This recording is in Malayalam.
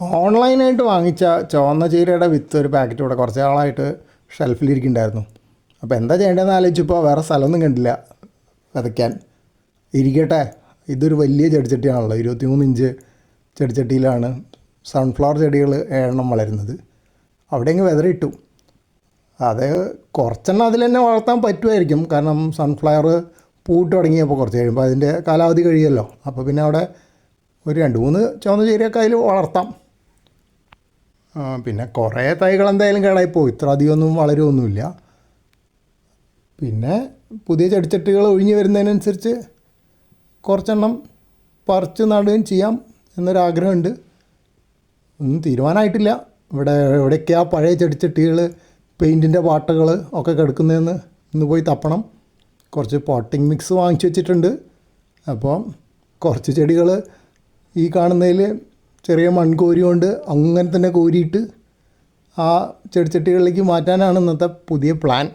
ഓൺലൈനായിട്ട് വാങ്ങിച്ച ചുവന്ന ചീരയുടെ വിത്ത് ഒരു പാക്കറ്റ് ഇവിടെ കുറച്ച് നാളായിട്ട് ഷെൽഫിലിരിക്കുന്നുണ്ടായിരുന്നു. അപ്പോൾ എന്താ ചെയ്യേണ്ടതെന്ന് ആലോചിച്ചപ്പോൾ വേറെ സ്ഥലമൊന്നും കണ്ടില്ല. വിതയ്ക്കാൻ. ഇരിക്കട്ടെ. ഇതൊരു വലിയ ചെടിച്ചട്ടിയാണല്ലോ. ഇരുപത്തിമൂന്ന് ഇഞ്ച് ചെടിച്ചട്ടിയിലാണ് സൺഫ്ലവർ ചെടികൾ ഏഴെണ്ണം വളരുന്നത്. അവിടെ അങ്ങ് വെതറിട്ടു അത് കുറച്ചെണ്ണം അതിൽ തന്നെ വളർത്താൻ പറ്റുമായിരിക്കും. കാരണം സൺഫ്ലവർ പൂട്ട് തുടങ്ങിയപ്പോൾ കുറച്ച് കഴിയുമ്പോൾ അതിന്റെ കാലാവധി കഴിയുമല്ലോ. അപ്പോൾ പിന്നെ അവിടെ ഒരു രണ്ട് മൂന്ന് ചുവന്ന ചീരയൊക്കെ അതിൽ വളർത്താം. പിന്നെ കുറേ തൈകൾ എന്തായാലും കേടായി പോകും ഇത്ര അധികമൊന്നും വളരുമൊന്നുമില്ല പിന്നെ പുതിയ ചെടിച്ചട്ടികൾ ഒഴിഞ്ഞു വരുന്നതിനനുസരിച്ച് കുറച്ചെണ്ണം പറിച്ച് നടുകയും ചെയ്യാം എന്നൊരാഗ്രഹമുണ്ട്. ഒന്നും തീരുമാനമായിട്ടില്ല ഇവിടെ എവിടെയൊക്കെയാണ് പഴയ ചെടിച്ചട്ടികൾ പെയിന്റിന്റെ പാട്ടകൾ ഒക്കെ കിടക്കുന്നതെന്ന് ഇന്ന് പോയി തപ്പണം. കുറച്ച് പോട്ടിംഗ് മിക്സ് വാങ്ങിച്ചു വെച്ചിട്ടുണ്ട്. അപ്പം കുറച്ച് ചെടികൾ ഈ കാണുന്നതിൽ ചെറിയ മൺകോരി കൊണ്ട് അങ്ങനെ തന്നെ കോരിയിട്ട് ആ ചെടിച്ചട്ടികളിലേക്ക് മാറ്റാനാണ് ഇന്നത്തെ പുതിയ പ്ലാൻ